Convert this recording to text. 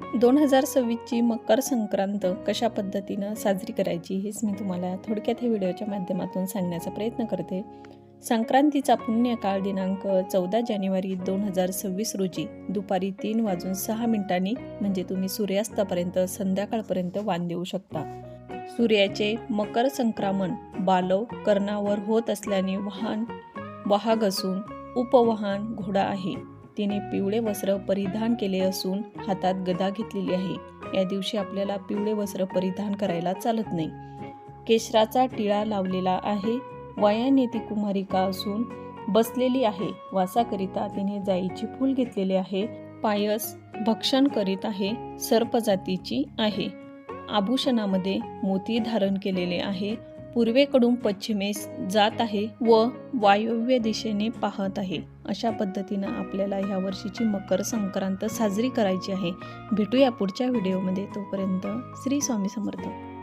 दोन हजार सव्वीसची मकर संक्रांत कशा पद्धतीनं साजरी करायची हेच मी तुम्हाला थोडक्यात हे व्हिडिओच्या माध्यमातून सांगण्याचा प्रयत्न करते. संक्रांतीचा पुण्यकाळ दिनांक चौदा जानेवारी दोन हजार सव्वीस रोजी दुपारी तीन वाजून सहा मिनिटांनी म्हणजे तुम्ही सूर्यास्तापर्यंत संध्याकाळपर्यंत वाण देऊ शकता. सूर्याचे मकर संक्रमण बालव कर्णावर होत असल्याने वाहन वाहक असून उपवाहन घोडा आहे. तिने पिवळे वस्त्र परिधान केले असून हातात गदा घेतलेली आहे. या दिवशी आपल्याला पिवळे वस्त्र परिधान करायला चालत नाही. केशराचा टिळा लावलेला आहे. वयाने ती कुमारिका असून बसलेली आहे. वासाकरिता तिने जाईची फूल घेतलेले आहे. पायस भक्षण करीत आहे. सर्प जातीची आहे. आभूषणामध्ये मोती धारण केलेले आहे. पूर्वेकडून पश्चिमेस जात आहे व वायव्य दिशेने पाहत आहे. अशा पद्धतीनं आपल्याला ह्या वर्षीची मकर संक्रांत साजरी करायची आहे. भेटूया पुढच्या व्हिडिओमध्ये. तोपर्यंत श्री स्वामी समर्थ.